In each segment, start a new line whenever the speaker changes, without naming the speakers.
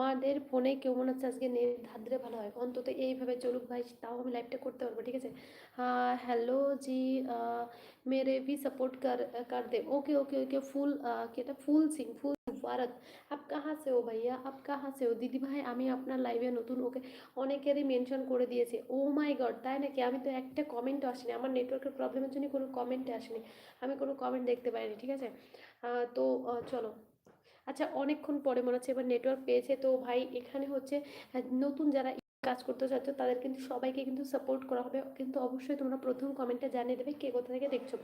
আমাদের ফোনে কেউ মনে হচ্ছে আজকে নেট ধাদ্রে ভালো হয় অন্তত এইভাবে চলুক ভাই তাও আমি লাইভটা করতে পারবো ঠিক আছে হ্যালো জি মেরে ভি সাপোর্ট কর कर ওকে ওকে ওকে ফুল কে কেটা ফুল সিং ফুল ভারত আপ কাহা সে ও ভাইয়া আপ কাহা সে ও দিদি ভাই আমি আপনার লাইভে নতুন ওকে অনেকেরই মেনশন করে দিয়েছে ও oh মাই গড তাই নাকি আমি তো একটা কমেন্ট আসেনি আমার নেটওয়ার্কের প্রবলেমের জন্য কোনো কমেন্ট আসেনি আমি কোনো কমেন্ট দেখতে পাইনি ঠিক আছে তো চলো আচ্ছা অনেকক্ষণ পরে মনে হচ্ছে এবার নেটওয়ার্ক পেয়েছে তো ভাই এখানে হচ্ছে নতুন যারা কাজ করতে চাচ্ছ তাদের কিন্তু সবাইকে কিন্তু সাপোর্ট করা হবে কিন্তু অবশ্যই তোমরা প্রথম কমেন্টে জানিয়ে দেবে কে কোথা থেকে দেখছো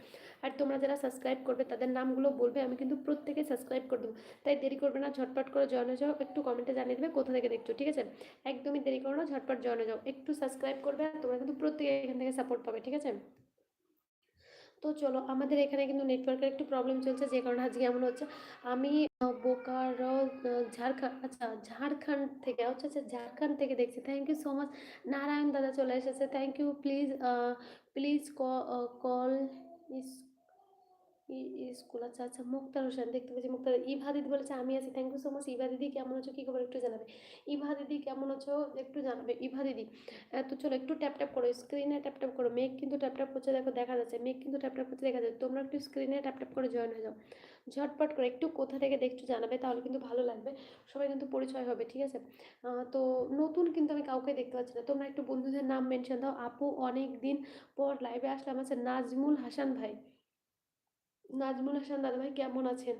আর তোমরা যারা সাবস্ক্রাইব করবে তাদের নামগুলো বলবে আমি কিন্তু প্রত্যেকে সাবস্ক্রাইব করে দেবো তাই দেরি করবে না ঝটপট করে জয়নে হয়ে যাও একটু কমেন্টে জানিয়ে দেবে কোথা থেকে দেখছো ঠিক আছে একদমই দেরি করো না ঝটপট জয়নে যাও একটু সাবস্ক্রাইব করবে আর তোমরা কিন্তু প্রত্যেকে এখান থেকে সাপোর্ট পাবে ঠিক আছে তো চলো আমাদের এখানে কিন্তু নেটওয়ার্কের একটু প্রবলেম চলছে যে কারণে আজকে এমন হচ্ছে আমি বোকারো ঝাড়খণ্ড আচ্ছা ঝাড়খণ্ড থেকে আচ্ছা আচ্ছা ঝাড়খণ্ড থেকে দেখছি thank you so much Narayan দাদা চলে এসেছে thank you please please call is school আচ্ছা আচ্ছা মুক্তার হোসেন দেখতে পাচ্ছি মুক্তার ইভা দিদি বলেছে আমি আছি thank you so much Iva দিদি কেমন আছো কি খবর একটু জানাবে ইভা দিদি কেমন আছো একটু জানাবে ইভা দিদি তো চলো একটু ট্যাপ ট্যাপ করো স্ক্রিনে ট্যাপ ট্যাপ করো মেঘ কিন্তু ট্যাপ ট্যাপ করছে দেখো দেখা যাচ্ছে মেঘ কিন্তু ট্যাপ ট্যাপ করছে দেখা যাচ্ছে তোমরা একটু স্ক্রিনে ট্যাপ ট্যাপ করে জয়েন হয়ে যাও ঝটপট করে একটু কোথা থেকে দেখছো জানাবে তাহলে কিন্তু ভালো লাগবে সবাই কিন্তু পরিচয় হবে ঠিক আছে তো নতুন কিন্তু আমি কাউকে দেখতে পাচ্ছি না তোমরা একটু বন্ধুদের নাম মেনশন দাও আপু অনেক দিন পর লাইভে আসলাম আছে নাজমুল হাসান ভাই নাজমুল হাসান দাদা ভাই কেমন আছেন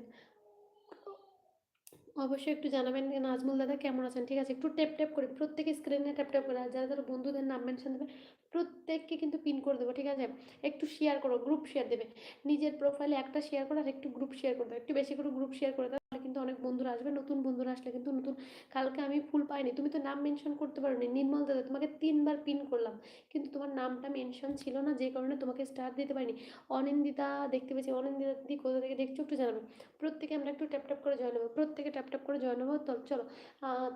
অবশ্যই একটু জানাবেন নাজমুল দাদা কেমন আছেন ঠিক আছে একটু ট্যাপ ট্যাপ করে প্রত্যেকে স্ক্রিনে ট্যাপ ট্যাপ করে যারা যারা বন্ধুদের নাম মেনশন দেবে প্রত্যেককে কিন্তু পিন করে দেবো ঠিক আছে একটু শেয়ার করো গ্রুপ শেয়ার দেবে নিজের প্রোফাইলে একটা শেয়ার করো আর একটু গ্রুপ শেয়ার করে দাও একটু বেশি করে গ্রুপ শেয়ার করে দাও কিন্তু অনেক বন্ধুরা আসবে নতুন বন্ধুরা আসলে কিন্তু নতুন কালকে আমি ফুল পাইনি তুমি তো নাম মেনশন করতে পারো নি নির্মল দাদা তোমাকে তিনবার পিন করলাম কিন্তু তোমার নামটা মেনশন ছিল না যে কারণে তোমাকে স্টার দিতে পারিনি অনিন্দিতা দেখতে পেয়েছি অনিন্দিতা দিদি কোথা থেকে দেখছো একটু জানাবে প্রত্যেকে আমরা একটু ট্যাপ ট্যাপ করে জয়েন নেবো প্রত্যেকে ট্যাপ ট্যাপ করে জয় নেবো তো চলো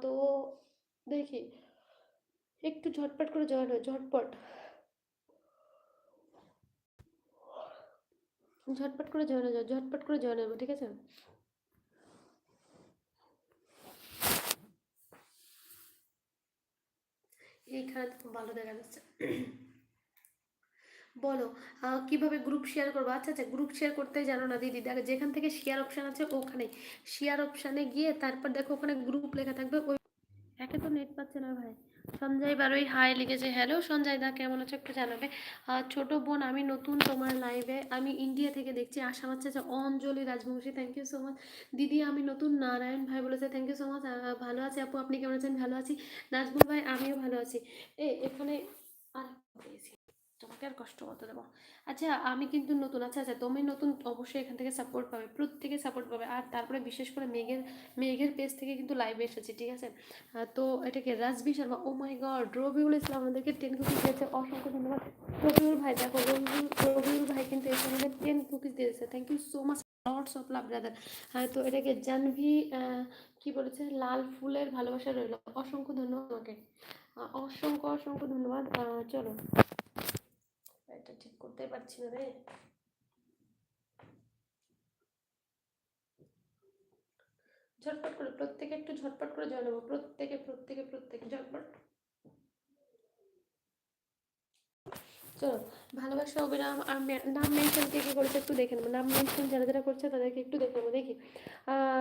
তো দেখি একটু ঝটপট করে জয় নেবো ঝটপট ঝটপট করে জয় হয়ে যাও ঝটপট করে জয় নেবো ঠিক আছে এইখানে ভালো দেখা যাচ্ছে বলো কিভাবে গ্রুপ শেয়ার করবো আচ্ছা আচ্ছা গ্রুপ শেয়ার করতে জানো না দিদি দেখ যেখান থেকে শেয়ার অপশান আছে ওখানে শেয়ার অপশানে গিয়ে তারপর দেখো ওখানে গ্রুপ লেখা থাকবে ওই একে তো নেট পাচ্ছে না ভাই সঞ্জয় ওই হাই লিখেছে হ্যালো সঞ্জয় দা কেমন আছো একটু জানাবে আর ছোটো বোন আমি নতুন তোমার লাইভে আমি ইন্ডিয়া থেকে দেখছি আসাম আচ্ছা Anjali Rajbanshi thank you so much দিদি আমি নতুন নারায়ণ ভাই বলেছে থ্যাংক ইউ সো মাচ ভালো আছি আপু আপনি কেমন আছেন ভালো আছি নাজমুল ভাই আমিও ভালো আছি এ এখানে আর পেয়েছি তোমাকে আর কষ্ট মতো দেবো আচ্ছা আমি কিন্তু নতুন আচ্ছা আচ্ছা তুমি নতুন অবশ্যই এখান থেকে সাপোর্ট পাবে প্রত্যেকে সাপোর্ট পাবে আর তারপরে বিশেষ করে মেঘের মেঘের পেজ থেকে কিন্তু লাইভে এসেছি ঠিক আছে তো এটাকে Rajbi Sharma oh my god Rabiul Islam আমাদেরকে টেন কুকিজ দিয়েছে অসংখ্য ধন্যবাদ রবিউল ভাই দেখো রবিউল ভাই কিন্তু এসে আমাদের টেন কুকিজ দিয়েছে thank you so much lords of love brother হ্যাঁ তো এটাকে জানভি কি বলেছে লাল ফুলের ভালোবাসা রইল অসংখ্য ধন্যবাদ আমাকে অসংখ্য অসংখ্য ধন্যবাদ চলো এটা ঠিক করতে পারছি না রে ঝটপট করে প্রত্যেকে একটু ঝটপট করে জয় প্রত্যেকে প্রত্যেকে প্রত্যেকে ঝটপট চলো ভালোবাসা অভিরাম আর নাম মেনশন কে কী করেছে একটু দেখে নেবো নাম মেনশন যারা যারা করছে তাদেরকে একটু দেখে নেবো দেখি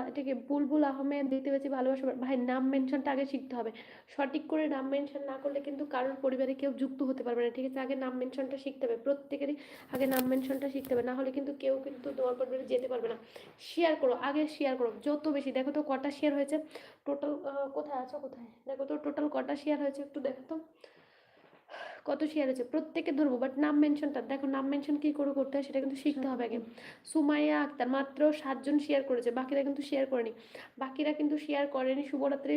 এটা কি বুলবুল আহমেদ দেখতে পাচ্ছি ভালোবাসা ভাই নাম মেনশনটা আগে শিখতে হবে সঠিক করে নাম মেনশন না করলে কিন্তু কারোর পরিবারে কেউ যুক্ত হতে পারবে না ঠিক আছে আগে নাম মেনশনটা শিখতে হবে প্রত্যেকেরই আগে নাম মেনশনটা শিখতে হবে না হলে কিন্তু কেউ কিন্তু তোমার পরিবারে যেতে পারবে না শেয়ার করো আগে শেয়ার করো যত বেশি দেখো তো কটা শেয়ার হয়েছে টোটাল কোথায় আছো কোথায় দেখো তো টোটাল কটা শেয়ার হয়েছে একটু দেখো তো কত শেয়ার আছে প্রত্যেকে ধরবো বাট নাম মেনশনটা দেখো নাম মেনশন কী করে করতে হয় সেটা কিন্তু আচ্ছা। শিখতে হবে আগে সুমাইয়া আক্তার মাত্র সাতজন শেয়ার করেছে বাকিরা কিন্তু শেয়ার করেনি বাকিরা কিন্তু শেয়ার করেনি শুভরাত্রি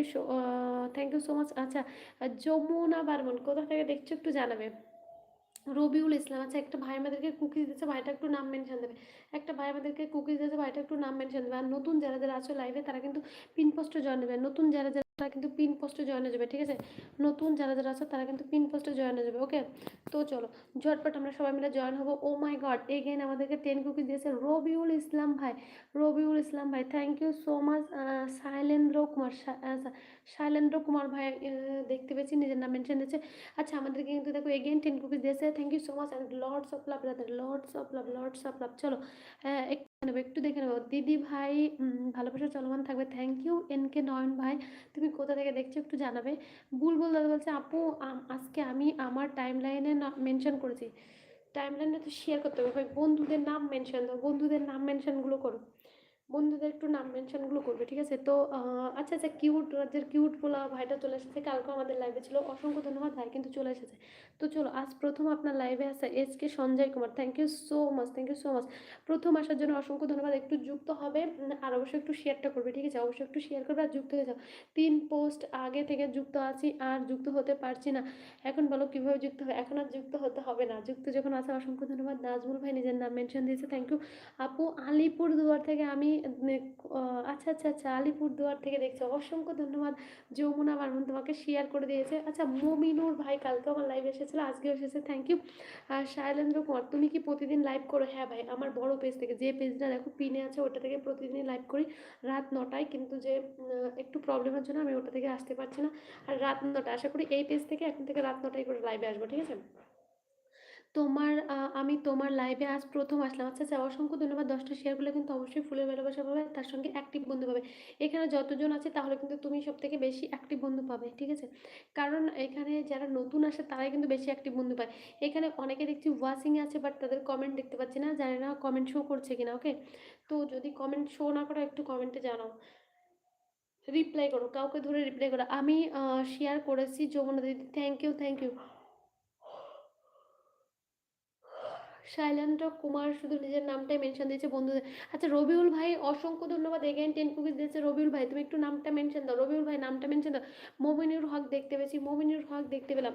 থ্যাংক ইউ সো মাচ আচ্ছা যমুনা বার্মন কোথা থেকে দেখছো একটু জানাবে রবিউল ইসলাম আচ্ছা একটা ভাই আমাদেরকে কুকিজ দিয়েছে ভাইটা একটু নাম মেনশন দেবে একটা ভাই আমাদেরকে কুকিজ দিয়েছে ভাইটা একটু নাম মেনশন দেবে আর নতুন যারা যারা আছো লাইভে তারা কিন্তু পিনপোস্টে জয়েন নেবে নতুন যারা যারা তারা কিন্তু পিন পোস্টে জয়েন হয়ে যাবে ঠিক আছে নতুন যারা যারা আছে তারা কিন্তু পিন পোস্টে জয়েন হয়ে যাবে ওকে তো চলো ঝটপট আমরা সবাই মিলে জয়েন হবো ও মাই গড এগেন আমাদেরকে টেন কুকি দিয়েছে রবিউল ইসলাম ভাই রবিউল ইসলাম ভাই thank you so much Shailendra Kumar Shailendra Kumar ভাই দেখতে পেয়েছি নিজের নাম মেনশন দিয়েছে আচ্ছা আমাদেরকে কিন্তু দেখো এগেন টেন কুকি দিয়েছে thank you so much and lords of love lords of love lords of love চলো নেবো একটু দেখে নেবো দিদি ভাই ভালোবাসা চলমান থাকবে thank you N K Nayan ভাই তুমি কোথা থেকে দেখছো একটু জানাবে বুলবুল দাদা বলছে আপু আজকে আমি আমার টাইম লাইনে মেনশন করেছি টাইম লাইনে তো শেয়ার করতে হবে ভাই বন্ধুদের নাম মেনশন দাও বন্ধুদের নাম মেনশনগুলো করো বন্ধুদের একটু নাম মেনশনগুলো করবে ঠিক আছে তো আচ্ছা আচ্ছা কিউট রাজ্যের কিউট বলা ভাইটা চলে এসেছে কালকে আমাদের লাইভে ছিল অসংখ্য ধন্যবাদ ভাই কিন্তু চলে এসেছে তো চলো আজ প্রথম আপনার লাইভে আসা S K Sanjay Kumar thank you so much thank you so much প্রথম আসার জন্য অসংখ্য ধন্যবাদ একটু যুক্ত হবে আর অবশ্যই একটু শেয়ারটা করবে ঠিক আছে অবশ্যই একটু শেয়ার করবে আর যুক্ত হয়ে যাও তিন পোস্ট আগে থেকে যুক্ত আছি আর যুক্ত হতে পারছি না এখন বলো কীভাবে যুক্ত হবে এখন আর যুক্ত হতে হবে না যুক্ত যখন আসা অসংখ্য ধন্যবাদ নাজমুল ভাই নিজের নাম মেনশন দিয়েছে থ্যাংক ইউ আপু আলিপুরদুয়ার থেকে আমি মানে, আচ্ছা আচ্ছা আচ্ছা আলিপুরদুয়ার থেকে দেখছো অসংখ্য ধন্যবাদ যমুনা বর্মন তোমাকে শেয়ার করে দিয়েছে আচ্ছা মমিনুর ভাই কালকে আমার লাইভ এসেছিলো আজকে এসেছে থ্যাংক ইউ আর শায়লেন্দ্র কুমার তুমি কি প্রতিদিন লাইভ করো হ্যাঁ ভাই আমার বড় পেজ থেকে যে পেজটা দেখো পিনে আছে ওটা থেকে প্রতিদিনই লাইভ করি রাত নটায় কিন্তু যে একটু প্রবলেমের জন্য আমি ওটা থেকে আসতে পারছি না আর রাত নটা আশা করি এই পেজ থেকে এখন থেকে রাত নটায় করে লাইভে আসবো ঠিক আছে তোমার আমি তোমার লাইভে আজ প্রথম আসলাম আচ্ছা আচ্ছা অসংখ্য ধন্যবাদ দশটা শেয়ারগুলো কিন্তু অবশ্যই ফুলের ভালোবাসা পাবে তার সঙ্গে অ্যাক্টিভ বন্ধু পাবে এখানে যতজন আছে তাহলে কিন্তু তুমি সব থেকে বেশি অ্যাক্টিভ বন্ধু পাবে ঠিক আছে কারণ এখানে যারা নতুন আসে তারাই কিন্তু বেশি অ্যাক্টিভ বন্ধু পায় এখানে অনেকে দেখছি ওয়াচিংয়ে আছে বাট তাদের কমেন্ট দেখতে পাচ্ছি না জানি না কমেন্ট শো করছে কিনা ওকে তো যদি কমেন্ট শো না করো একটু কমেন্টে জানাও রিপ্লাই করো কাউকে ধরে রিপ্লাই করো আমি শেয়ার করেছি যমুনা দিদি thank you thank you Shailendra Kumar শুধু নিজের নামটাই মেনশন দিয়েছে বন্ধুদের আচ্ছা রবিউল ভাই অসংখ্য ধন্যবাদ এগেন টেন কুকিজ দিয়েছে রবিউল ভাই তুমি একটু নামটা মেনশন দাও রবিউল ভাই নামটা মেনশন দাও মোমিনুর হক দেখতে পেয়েছি মোমিনুর হক দেখতে পেলাম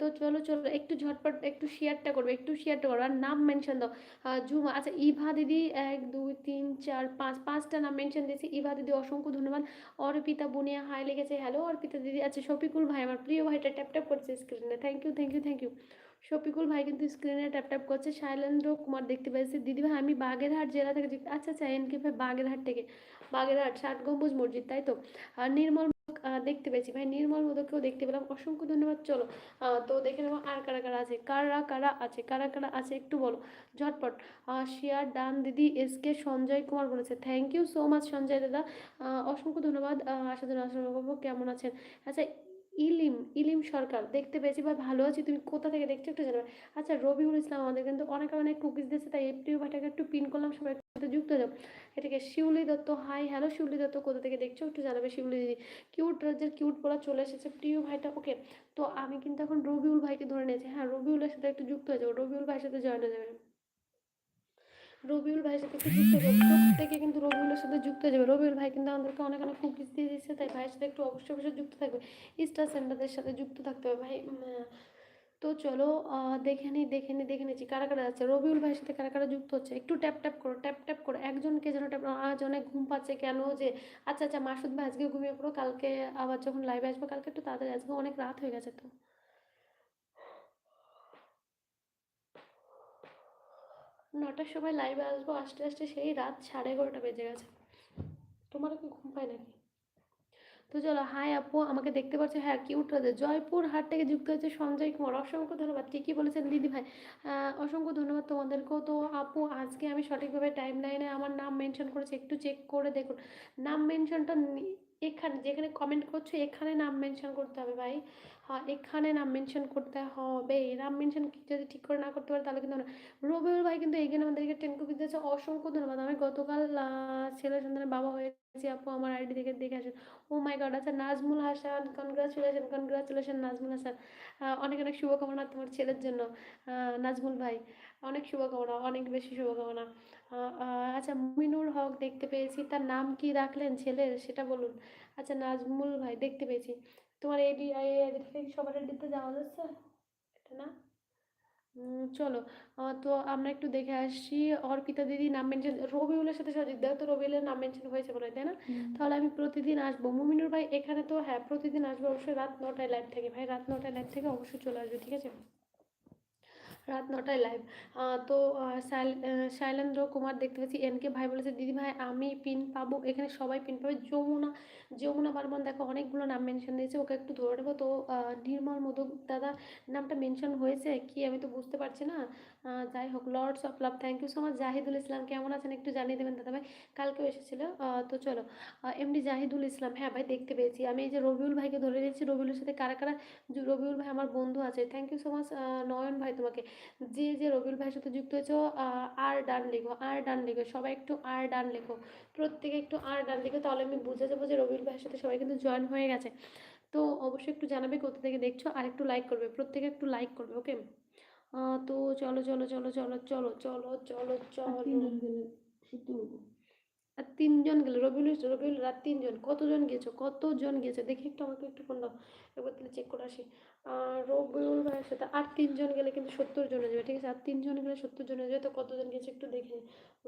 তো চলো চলো একটু ঝটপট একটু শেয়ারটা করবে একটু শেয়ারটা করবো আর নাম মেনশন দাও ঝুমা আচ্ছা ইভা দিদি এক দুই তিন চার পাঁচ পাঁচটা নাম মেনশন দিয়েছে ইভা দিদি অসংখ্য ধন্যবাদ অর্পিতা বুনিয়া হাই লেগেছে হ্যালো অর্পিতা দিদি আচ্ছা শফিকুল ভাই আমার প্রিয় ভাইটা ট্যাপ ট্যাপ করছে স্ক্রিনে thank you thank you thank you Shafiqul ভাই কিন্তু স্ক্রিনে ট্যাপ ট্যাপ করছে শৈলেন্দ্র কুমার দেখতে পাচ্ছি দিদি ভাই আমি বাগেরহাট জেলা থেকে আচ্ছা আচ্ছা এনকে ভাই বাগেরহাট থেকে বাগেরহাট ষাট গম্বুজ মসজিদ তাই তো আর নির্মল দেখতে পেয়েছি ভাই নির্মল মোদককেও দেখতে পেলাম অসংখ্য ধন্যবাদ চলো তো দেখে নেবো আর কারা কারা আছে কারা কারা আছে কারা কারা আছে একটু বলো ঝটপট শিয়ার ডান দিদি এস কে সঞ্জয় কুমার বলেছে thank you so much Sanjay দাদা অসংখ্য ধন্যবাদ আশা জন্য আশা কেমন আছেন আচ্ছা ইলিম ইলিম সরকার দেখতে পেয়েছি বা ভালো আছি তুমি কোথা থেকে দেখছো একটু জানাবে আচ্ছা রবিউল ইসলাম আমাদের কিন্তু অনেক অনেক কুকিজ দিয়েছে তাই এই ভাইটাকে একটু পিন করলাম সবাই সাথে যুক্ত হয়ে এটাকে শিউলি দত্ত হাই হ্যালো শিউলি দত্ত কোথা থেকে দেখছো একটু জানাবে শিউলি দিদি কিউট ড্রেসের কিউট পড়া চলে এসেছে প্রিয় ভাইটা ওকে তো আমি কিন্তু এখন রবিউল ভাইকে ধরে নিয়েছি হ্যাঁ রবিউলের সাথে একটু যুক্ত হয়ে যাবো রবিউল ভাইয়ের সাথে জয়েন হয়ে যাবে রবিউল ভাইয়ের সাথে একটু যুক্ত যাবো প্রত্যেকে কিন্তু রবিউলের সাথে যুক্ত হয়ে যাবে রবিউল ভাই কিন্তু আমাদেরকে অনেক অনেক কুকিজ দিয়ে দিচ্ছে তাই ভাইয়ের সাথে একটু অবশ্যই অবশ্যই যুক্ত থাকবে স্টার সেন্টারদের সাথে যুক্ত থাকতে হবে ভাই তো চলো দেখে নিই দেখে নিই দেখে নিচ্ছি কারা কারা যাচ্ছে রবিউল ভাইয়ের সাথে কারা কারা যুক্ত হচ্ছে একটু ট্যাপ ট্যাপ করো ট্যাপ ট্যাপ করো একজনকে যেন ট্যাপ আজ অনেক ঘুম পাচ্ছে কেন যে আচ্ছা আচ্ছা মাসুদ ভাই আজকে ঘুমিয়ে পড়ো কালকে আবার যখন লাইভে আসবো কালকে একটু তাড়াতাড়ি আজকে অনেক রাত হয়ে গেছে তো নটার সময় লাইভে আসবো আসতে আসতে সেই রাত সাড়ে এগারোটা বেজে গেছে তোমারও কি ঘুম পায় নাকি তো চলো হাই আপু আমাকে দেখতে পাচ্ছে হ্যাঁ কিউট রাজা জয়পুর হাট থেকে যুক্ত হয়েছে সঞ্জয় কুমার অসংখ্য ধন্যবাদ ঠিকই বলেছেন দিদি ভাই অসংখ্য ধন্যবাদ তোমাদেরকেও তো আপু আজকে আমি সঠিকভাবে টাইম লাইনে আমার নাম মেনশন করেছি একটু চেক করে দেখুন নাম মেনশনটা এখানে যেখানে কমেন্ট করছো এখানে নাম মেনশন করতে হবে ভাই হ্যাঁ এখানে নাম মেনশন করতে হবে নাম মেনশন যদি ঠিক করে না করতে পারে তাহলে কিন্তু রবিউল ভাই কিন্তু এখানে আমাদেরকে টেন কপি দিয়েছে অসংখ্য ধন্যবাদ আমি গতকাল ছেলে সন্তানের বাবা হয়েছি আপু আমার আইডি দেখে দেখে আসেন ও মাই গড আচ্ছা নাজমুল হাসান কনগ্রাচুলেশন কনগ্রাচুলেশন নাজমুল হাসান অনেক অনেক শুভকামনা তোমার ছেলের জন্য নাজমুল ভাই অনেক শুভকামনা অনেক বেশি শুভকামনা আচ্ছা মিনুর হক দেখতে পেয়েছি তার নাম কি রাখলেন ছেলের সেটা বলুন আচ্ছা নাজমুল ভাই দেখতে পেয়েছি তোমার এডি সবার এডিতে যাওয়া যাচ্ছে এটা না চলো তো আমরা একটু দেখে আসি অর্পিতা দিদি নাম মেনশন রবিউলের সাথে সজিত দেয় তো রবিউলের নাম মেনশন হয়েছে বলে তাই না তাহলে আমি প্রতিদিন আসবো মুমিনুর ভাই এখানে তো হ্যাঁ প্রতিদিন আসবো অবশ্যই রাত নটায় লাইভ থেকে ভাই রাত নটায় লাইভ থেকে অবশ্যই চলে আসবে ঠিক আছে রাত নটায় লাইভ তো শৈলেন্দ্র কুমার দেখতে পাচ্ছি এন কে ভাই বলেছে দিদি ভাই আমি পিন পাবো এখানে সবাই পিন পাবে যমুনা যমুনা বর্মন দেখো অনেকগুলো নাম মেনশন দিয়েছে ওকে একটু ধরে নেবো তো নির্মল মধু দাদা নামটা মেনশন হয়েছে কি আমি তো বুঝতে পারছি না যাই হোক lords of love thank you so much Jahidul Islam কেমন আছেন একটু জানিয়ে দেবেন দাদা ভাই কালকেও এসেছিল তো চলো এমনি জাহিদুল ইসলাম হ্যাঁ ভাই দেখতে পেয়েছি আমি এই যে রবিউল ভাইকে ধরে নিয়েছি রবিউলের সাথে কারা কারা রবিউল ভাই আমার বন্ধু আছে thank you so much Nayan ভাই তোমাকে যে যে রবিউল ভাইয়ের সাথে যুক্ত হয়েছ আর ডান লিখো আর ডান লিখো সবাই একটু আর ডান লেখো প্রত্যেকে একটু আর ডান লিখো তাহলে আমি বুঝে যাবো যে রবিউল ভাইয়ের সাথে সবাই কিন্তু জয়েন হয়ে গেছে তো অবশ্যই একটু জানাবে কোথা থেকে দেখছো আর একটু লাইক করবে প্রত্যেকে একটু লাইক করবে ওকে তো চলো চলো চলো চলো চলো চলো চলো চলো আর তিনজন গেলে রবিউল রবিউল রাত তিনজন কতজন গিয়েছো কতজন গিয়েছে দেখি একটু আমাকে একটু ফোন দাও একবার তাহলে চেক করে আসি রবিউল ভাইয়ের সাথে আর তিনজন গেলে কিন্তু সত্তর জন হয়ে যাবে ঠিক আছে আর তিনজন গেলে সত্তর জন হয়ে যাবে তো কতজন গেছে একটু দেখে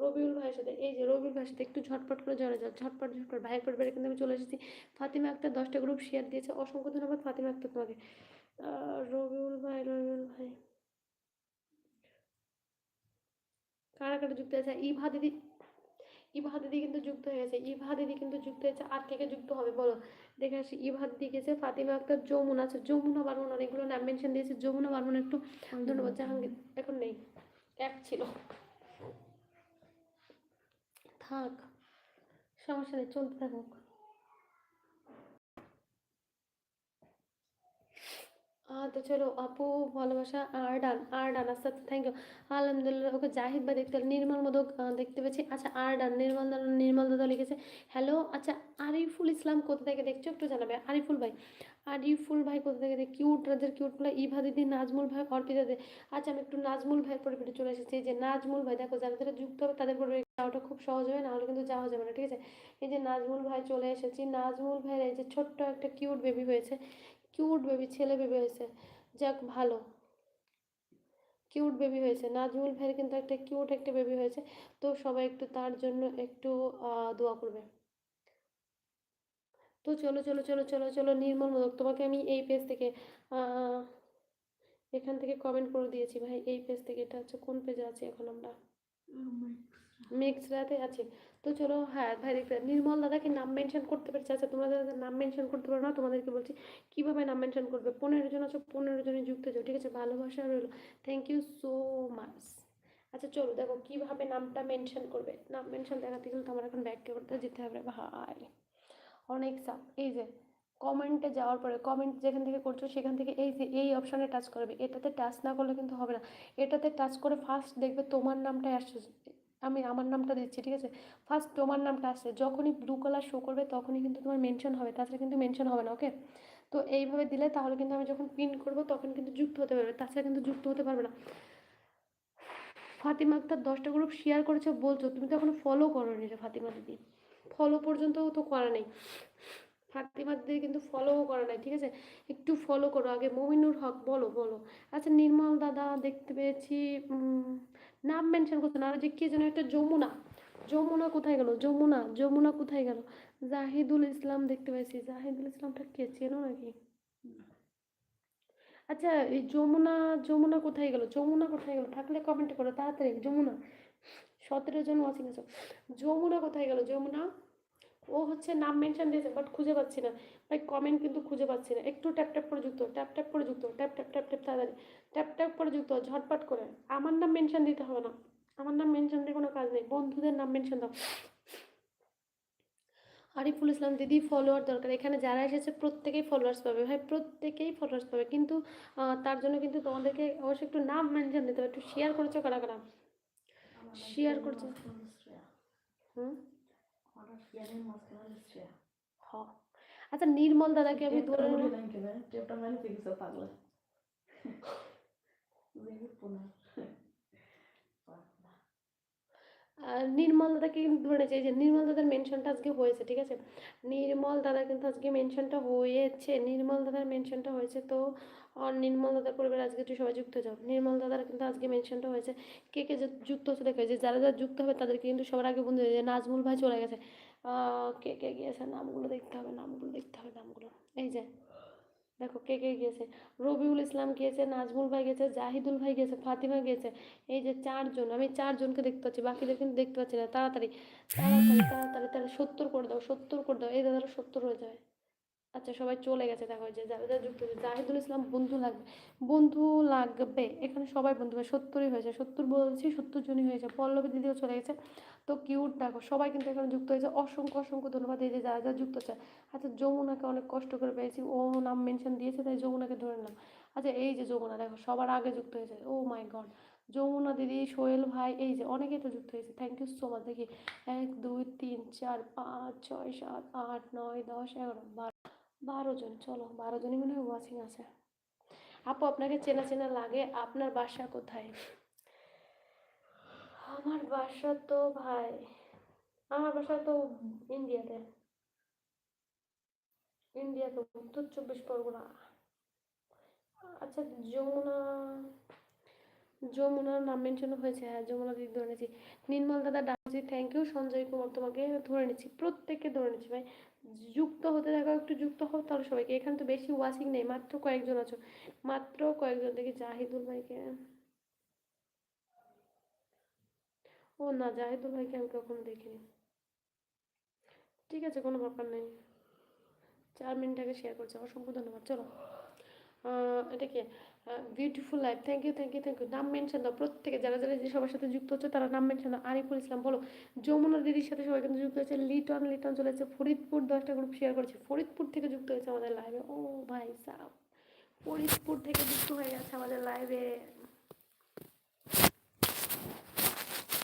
রবিউল ভাইয়ের সাথে এই যে রবিউল ভাইয়ের সাথে একটু ঝটপট করে জড়া যাও ঝটপট ঝটপট ভাইয়ের পরিবারে কিন্তু আমি চলে এসেছি ফাতিমা আক্তার দশটা গ্রুপ শেয়ার দিয়েছে অসংখ্য ধন্যবাদ ফাতিমা আক্তার তোমাকে রবিউল ভাই রবিউল ভাই কারা কারা যুক্ত হয়েছে ইভা দিদি ইভা দিদি কিন্তু যুক্ত হয়েছে ইভা দিদি কিন্তু যুক্ত হয়েছে আর কে কে যুক্ত হবে বলো দেখে আসি ইভা দিদি গেছে ফাতিমা আক্তার যমুনা আছে যমুনা বার্মন অনেকগুলো নাম মেনশন দিয়েছে যমুনা বার্মন একটু ধন্যবাদ জাহাঙ্গীর এখন নেই এক ছিল থাক সমস্যা নেই চলতে থাকুক তো চলো আপু ভালোবাসা আর ডান আর ডান আস্তে আস্তে থ্যাংক ইউ আলহামদুলিল্লাহ ওকে জাহিদ বা দেখতে নির্মল মোদক দেখতে পেয়েছি আচ্ছা আর ডান নির্মল দাদা নির্মল দাদা লিখেছে হ্যালো আচ্ছা আরিফুল ইসলাম কোথা থেকে দেখছো একটু জানাবে আরিফুল ভাই আরিফুল ভাই কোথা থেকে দেখ কিউট রাজের কিউটগুলো ইভা দিদি নাজমুল ভাই অর্পিতা দে আচ্ছা আমি একটু নাজমুল ভাইয়ের পরিপ্রেক্ষিতে চলে এসেছি যে নাজমুল ভাই দেখো যারা যারা যুক্ত হবে তাদের পরে যাওয়াটা খুব সহজ হবে নাহলে কিন্তু যাওয়া যাবে না ঠিক আছে এই যে নাজমুল ভাই চলে এসেছি নাজমুল ভাইয়ের এই যে ছোট্ট একটা কিউট বেবি হয়েছে কিউট বেবি ছেলে বেবি হয়েছে যাক ভালো কিউট বেবি হয়েছে নাজমুল ভাইয়ের কিন্তু একটা কিউট একটা বেবি হয়েছে তো সবাই একটু তার জন্য একটু দোয়া করবে তো চলো চলো চলো চলো চলো নির্মল মোদক তোমাকে আমি এই পেজ থেকে এখান থেকে কমেন্ট করে দিয়েছি ভাই এই পেজ থেকে এটা হচ্ছে কোন পেজে আছি এখন আমরা মিক্সরাতে oh আছে তো চলো হ্যাঁ ভাই দেখতে নির্মল দাদাকে নাম মেনশন করতে পেরেছি আচ্ছা তোমাদের নাম মেনশন করতে পারো না তোমাদেরকে বলছি কীভাবে নাম মেনশন করবে পনেরো জন আছো পনেরো জনে যুক্ত যাও ঠিক আছে ভালোবাসা রইলো থ্যাংক ইউ সো মাচ আচ্ছা চলো দেখো কীভাবে নামটা মেনশন করবে নাম মেনশন দেখাতে গেলে তো আমার এখন ব্যাক করতে যেতে হবে ভাই অনেক সাপ এই যে কমেন্টে যাওয়ার পরে কমেন্ট যেখান থেকে করছো সেখান থেকে এই যে এই অপশানে টাচ করবে এটাতে টাচ না করলে কিন্তু হবে না এটাতে টাচ করে ফার্স্ট দেখবে তোমার নামটা আসছে আমি আমার নামটা দিচ্ছি ঠিক আছে ফার্স্ট তোমার নামটা আসছে যখনই ব্লু কালার শো করবে তখনই কিন্তু তোমার মেনশন হবে তাছাড়া কিন্তু মেনশন হবে না ওকে তো এইভাবে দিলে তাহলে কিন্তু আমি যখন পিন করবো তখন কিন্তু যুক্ত হতে পারবে তাছাড়া কিন্তু যুক্ত হতে পারবে না ফাতিমা আক্তার দশটা গ্রুপ শেয়ার করেছো বলছো তুমি তো এখনো ফলো করো নি রে ফাতিমা দিদি ফলো পর্যন্তও তো করা নেই ফাতিমাদের কিন্তু ফলোও করে নাই ঠিক আছে একটু ফলো করো আগে মমিনুর হক বলো বলো আচ্ছা নির্মল দাদা দেখতে পেয়েছি নাম মেনশন করছো না আর যে কে যেন একটা যমুনা যমুনা কোথায় গেল যমুনা যমুনা কোথায় গেল জাহিদুল ইসলাম দেখতে পাইছি জাহিদুল ইসলামটা কে চেনো নাকি আচ্ছা এই যমুনা যমুনা কোথায় গেল যমুনা কোথায় গেল থাকলে কমেন্ট করো তাড়াতাড়ি যমুনা সতেরো জন ওয়াচিং আছো যমুনা কোথায় গেল যমুনা ও হচ্ছে নাম মেনশন দিয়েছে বাট খুঁজে পাচ্ছি না ভাই কমেন্ট কিন্তু খুঁজে পাচ্ছি না একটু ট্যাপ ট্যাপ করে যুক্ত ট্যাপ ট্যাপ করে যুক্ত ট্যাপ ট্যাপ ট্যাপ ট্যাপ তাড়াতাড়ি ট্যাপ ট্যাপ করে যুক্ত ঝটপট করে আমার নাম মেনশন দিতে হবে না আমার নাম মেনশন দিয়ে কোনো কাজ নেই বন্ধুদের নাম মেনশন দাও আরিফুল ইসলাম দিদি ফলোয়ার দরকার এখানে যারা এসেছে প্রত্যেকেই ফলোয়ার্স পাবে ভাই প্রত্যেকেই ফলোয়ার্স পাবে কিন্তু তার জন্য কিন্তু তোমাদেরকে অবশ্যই একটু নাম মেনশন দিতে হবে একটু শেয়ার করেছো কারা কারা শেয়ার করছো হুম আচ্ছা নির্মল দাদাকে আমি ধরে পাগলা নির্মল দাদাকে কিন্তু ধরে চাই যে নির্মল দাদার মেনশনটা আজকে হয়েছে ঠিক আছে নির্মল দাদা কিন্তু আজকে মেনশনটা হয়েছে নির্মল দাদার মেনশনটা হয়েছে তো নির্মল দাদার পরিবার আজকে একটু সবাই যুক্ত যাও নির্মল দাদার কিন্তু আজকে মেনশনটা হয়েছে কে কে যুক্ত হচ্ছে দেখো যে যারা যারা যুক্ত হবে তাদেরকে কিন্তু সবার আগে বন্ধু যে নাজমুল ভাই চলে গেছে কে কে গিয়েছে নামগুলো দেখতে হবে নামগুলো দেখতে হবে নামগুলো এই যে দেখো কে কে গিয়েছে রবিউল ইসলাম গিয়েছে নাজমুল ভাই গেছে জাহিদুল ভাই গেছে ফাতিমা গিয়েছে এই যে চারজন আমি চারজনকে দেখতে পাচ্ছি বাকিদের কিন্তু দেখতে পাচ্ছি না তাড়াতাড়ি তাড়াতাড়ি তাড়াতাড়ি তাহলে সত্তর করে দাও সত্তর করে দাও এই দাদারা সত্তর হয়ে যায় আচ্ছা সবাই চলে গেছে দেখো যে যারা যারা যুক্ত হয়েছে জাহিদুল ইসলাম বন্ধু লাগবে বন্ধু লাগবে এখানে সবাই বন্ধু হয় সত্তরই হয়েছে সত্তর বলছি সত্তর জনই হয়েছে পল্লবী দিদিও চলে গেছে তো কিউট দেখো সবাই কিন্তু এখানে যুক্ত হয়েছে অসংখ্য অসংখ্য ধন্যবাদ এই যে যারা যারা যুক্ত হচ্ছে আচ্ছা যমুনাকে অনেক কষ্ট করে পেয়েছি ও নাম মেনশন দিয়েছে তাই যমুনাকে ধরে নিলাম আচ্ছা এই যে যমুনা দেখো সবার আগে যুক্ত হয়েছে ও মাই গড যমুনা দিদি সোহেল ভাই এই যে অনেকেই তো যুক্ত হয়েছে থ্যাংক ইউ সো মাচ দেখি এক দুই তিন চার পাঁচ ছয় সাত আট নয় দশ এগারো বারো বারো জন চলো বারো জনই মনে হয় ওয়াচিং আছে আপু আপনাকে চেনা চেনা লাগে আপনার বাসা কোথায় আমার বাসা তো ভাই আমার বাসা তো ইন্ডিয়াতে ইন্ডিয়াতে উত্তর চব্বিশ পরগনা আচ্ছা যমুনা যমুনার নাম মেনশন হয়েছে হ্যাঁ যমুনা দিদি ধরে নিচ্ছি নির্মল দাদা ডাকছি থ্যাংক ইউ সঞ্জয় কুমার তোমাকে ধরে নিচ্ছি প্রত্যেককে ধরে নিচ্ছি ভাই যুক্ত হতে থাকো একটু যুক্ত হও তাহলে সবাইকে এখানে তো বেশি ওয়াশিং নেই মাত্র কয়েকজন আছো মাত্র কয়েকজন দেখি জাহিদুল ভাইকে ও না জাহিদুল ভাইকে আমি কখনো দেখিনি ঠিক আছে কোনো ব্যাপার নেই চার মিনিট আগে শেয়ার করছে অসংখ্য ধন্যবাদ চলো এটা কি beautiful life thank you thank you thank you নাম মেনশন দাও প্রত্যেকে যারা যারা যে সবার সাথে যুক্ত হচ্ছে তারা নাম মেনশন দাও আরিফুল ইসলাম বলো যমুনা দিদির সাথে সবাই কিন্তু যুক্ত হয়েছে লিটন লিটন চলে যাচ্ছে ফরিদপুর দশটা গ্রুপ শেয়ার করেছে ফরিদপুর থেকে যুক্ত হয়েছে আমাদের লাইভে ও ভাই সাহ ফরিদপুর থেকে যুক্ত হয়ে গেছে আমাদের লাইভে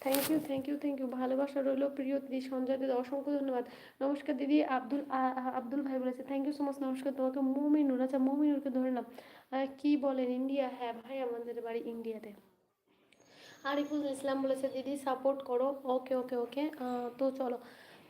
thank you thank you thank you ভালোবাসা রইল প্রিয় দিদি সঞ্জয় দিদি অসংখ্য ধন্যবাদ নমস্কার দিদি আব্দুল আব্দুল ভাই বলেছে থ্যাংক ইউ সো মাচ নমস্কার তোমাকে মমিনুর আচ্ছা মমিনুরকে ধরে নাম কি বলেন ইন্ডিয়া হ্যাঁ ভাই আমাদের বাড়ি ইন্ডিয়াতে আরিফুল ইসলাম বলেছে দিদি সাপোর্ট করো ওকে ওকে ওকে তো চলো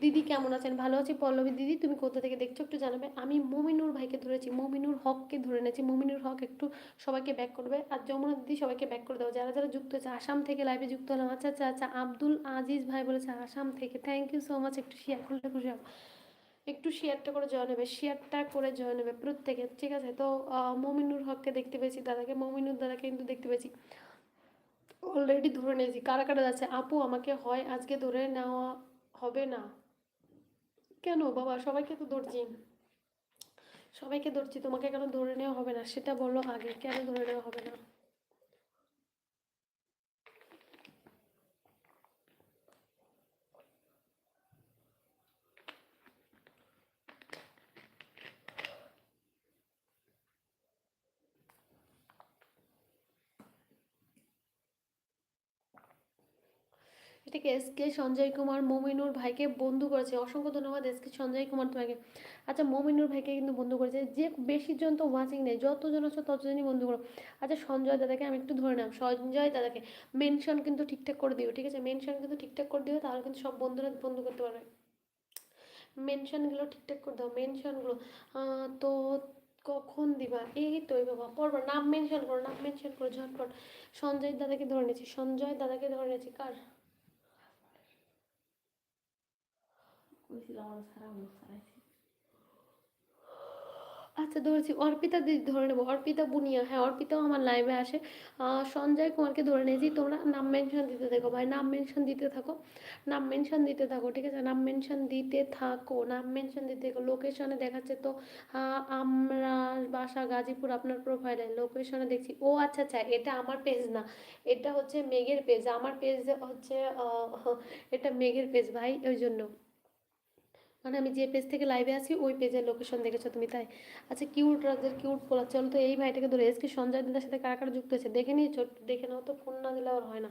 দিদি কেমন আছেন ভালো আছি পল্লবী দিদি তুমি কোথা থেকে দেখছো একটু জানাবে আমি মমিনুর ভাইকে ধরেছি মমিনুর হককে ধরে নিয়েছি মমিনুর হক একটু সবাইকে ব্যাক করবে আর যমুনা দিদি সবাইকে ব্যাক করে দেবো যারা যারা যুক্ত আছে আসাম থেকে লাইভে যুক্ত হলাম আচ্ছা আচ্ছা আচ্ছা আব্দুল আজিজ ভাই বলেছে আসাম থেকে থ্যাংক ইউ সো মাচ একটু শেয়ার করলে খুশি হবো একটু শেয়ারটা করে জয় নেবে শেয়ারটা করে জয় নেবে প্রত্যেকে ঠিক আছে তো মমিনুর হককে দেখতে পেয়েছি দাদাকে মমিনুর দাদাকে কিন্তু দেখতে পেয়েছি অলরেডি ধরে নিয়েছি কারা কারা যাচ্ছে আপু আমাকে হয় আজকে ধরে নেওয়া হবে না কেন বাবা সবাইকে তো ধরছি সবাইকে ধরছি তোমাকে কেন ধরে নেওয়া হবে না সেটা বলো আগে কেন ধরে নেওয়া হবে না থেকে এস কে সঞ্জয় কুমার মমিনুর ভাইকে বন্ধু করেছে অসংখ্য ধন্যবাদ এস কে সঞ্জয় কুমার তোমাকে আচ্ছা মমিনুর ভাইকে কিন্তু বন্ধু করেছে যে জন তো ওয়াচিং নেই যতজন আছে ততজনই বন্ধু করো আচ্ছা সঞ্জয় দাদাকে আমি একটু ধরে নাম সঞ্জয় দাদাকে মেনশন কিন্তু ঠিকঠাক করে দিও ঠিক আছে মেনশন কিন্তু ঠিকঠাক করে দিও তাহলে কিন্তু সব বন্ধুরা বন্ধু করতে পারবে মেনশনগুলো ঠিকঠাক করে দাও মেনশনগুলো তো কখন দিবা এই তো এই বাবা পড়বো নাম মেনশন করো নাম মেনশন করো ঝটপট সঞ্জয় দাদাকে ধরে নিয়েছি সঞ্জয় দাদাকে ধরে নিয়েছি কার আচ্ছা ধরেছি অর্পিতা দিদি ধরে নেবো অর্পিতা বুনিয়া হ্যাঁ অর্পিতাও আমার লাইভে আসে সঞ্জয় কুমারকে ধরে নিয়েছি তোমরা নাম মেনশন দিতে থাকো ভাই নাম মেনশন দিতে থাকো নাম মেনশন দিতে থাকো ঠিক আছে নাম মেনশন দিতে থাকো নাম মেনশন দিতে থাকো লোকেশনে দেখাচ্ছে তো আমরা বাসা গাজীপুর আপনার প্রোফাইলে লোকেশনে দেখছি ও আচ্ছা আচ্ছা এটা আমার পেজ না এটা হচ্ছে মেঘের পেজ আমার পেজ হচ্ছে এটা মেঘের পেজ ভাই ওই জন্য মানে আমি যে পেজ থেকে লাইভে আছি ওই পেজের লোকেশন দেখেছো তুমি তাই আচ্ছা কিউট রাজের কিউট পোলা চল তো এই ভাইটাকে ধরে এসকে সঞ্জয় দিদার সাথে কারা কারা যুক্ত হয়েছে দেখে নিয়েছো দেখে নাও তো ফোন না দিলে আর হয় না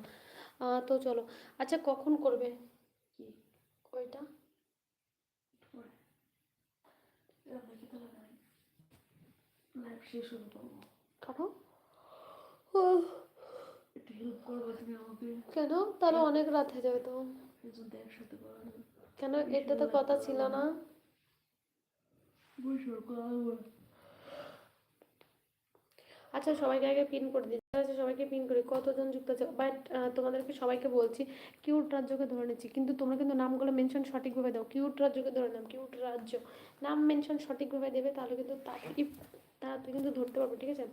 তো চলো আচ্ছা কখন করবে কি কয়টা কেন তাহলে অনেক রাত হয়ে যাবে তো কেন এটা তো কথা ছিল না আচ্ছা সবাইকে আগে পিন করে দিই আচ্ছা সবাইকে পিন করে কতজন যুক্ত আছে বাট তোমাদেরকে সবাইকে বলছি কিউট রাজ্যকে ধরে নিচ্ছি কিন্তু তোমরা কিন্তু নামগুলো মেনশন সঠিকভাবে দাও কিউট রাজ্যকে ধরে নাম কিউট রাজ্য নাম মেনশন সঠিকভাবে দেবে তাহলে কিন্তু তাড়াতাড়ি তুই কিন্তু ধরতে পারবো ঠিক আছে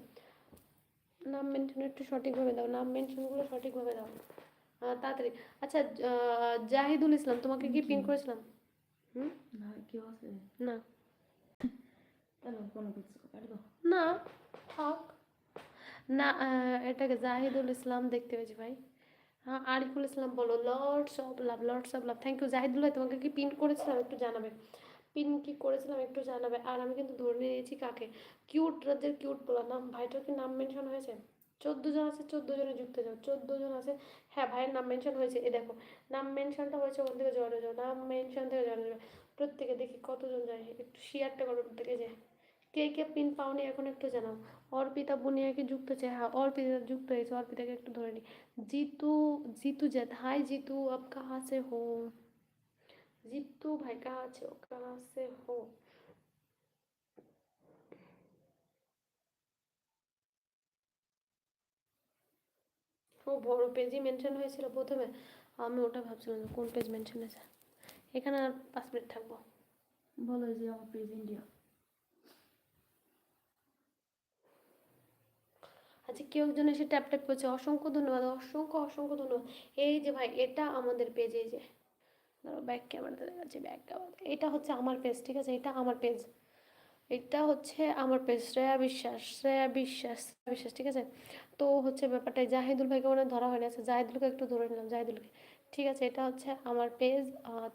নাম মেনশন একটু সঠিকভাবে দাও নাম মেনশনগুলো সঠিকভাবে দাও তাড়াতাড়ি আচ্ছা জাহিদুল ইসলাম তোমাকে কি পিন করেছিলাম
হুম না কি আছে
না না থাক না এটাকে জাহিদুল ইসলাম দেখতে পেয়েছি ভাই হ্যাঁ আরিফুল ইসলাম বলো lords of love lords of love thank you Zahidul তোমাকে কি পিন করেছিলাম একটু জানাবে পিন কি করেছিলাম একটু জানাবে আর আমি কিন্তু ধরে নিয়েছি কাকে কিউট রাজ্যের কিউট বলা নাম ভাইটার কি নাম মেনশন হয়েছে চোদ্দ জন আছে চোদ্দো জনে যুক্ত যাও চোদ্দ জন আছে হ্যাঁ ভাইয়ের নাম মেনশন হয়েছে এ দেখো নাম মেনশনটা হয়েছে ওখান থেকে জয়েন যাও নাম মেনশন থেকে জয়েন যাবে প্রত্যেকে দেখি কতজন যায় একটু শেয়ারটা করো প্রত্যেকে যায় কে কে পিন পাওনি এখন একটু জানাও অর্পিতা বুনিয়াকে যুক্ত হয়েছে হ্যাঁ অর্পিতা যুক্ত হয়েছে অর্পিতাকে একটু ধরে নি জিতু জিতু জেত হাই জিতু আপ কাহা সে হো জিতু ভাই কাহা আছে ও কাহা সে হো ও বড় পেজই মেনশন হয়েছিল প্রথমে আমি ওটা ভাবছিলাম কোন পেজ মেনশন হয়েছে এখানে আর পাঁচ মিনিট থাকবো
বলো যে আমার পেজ ইন্ডিয়া
আচ্ছা কেউ একজন এসে ট্যাপ ট্যাপ করছে অসংখ্য ধন্যবাদ অসংখ্য অসংখ্য ধন্যবাদ এই যে ভাই এটা আমাদের পেজ এই যে ধরো ব্যাক ক্যামেরাতে দেখাচ্ছি ব্যাক ক্যামেরাতে এটা হচ্ছে আমার পেজ ঠিক আছে এটা আমার পেজ এটা হচ্ছে আমার পেজ শ্রেয়া বিশ্বাস শ্রেয়া বিশ্বাস বিশ্বাস ঠিক আছে তো হচ্ছে ব্যাপারটা জাহিদুল ভাইকে মানে ধরা হয়নি আচ্ছা জাহিদুলকে একটু ধরে নিলাম জাহিদুলকে ঠিক আছে এটা হচ্ছে আমার পেজ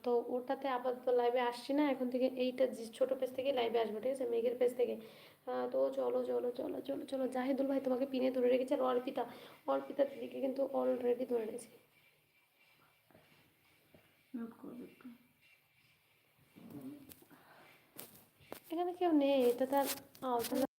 তো ওটাতে আপাতত লাইভে আসছি না এখন থেকে এইটা ছোট পেজ থেকে লাইভে আসবো ঠিক আছে মেঘের পেজ থেকে তো চলো চলো চলো চলো চলো জাহিদুল ভাই তোমাকে পিনে ধরে রেখেছে আর অর্পিতা অর্পিতা দিদিকে কিন্তু অলরেডি ধরে রেখেছে এখানে কেউ নেই এটা তার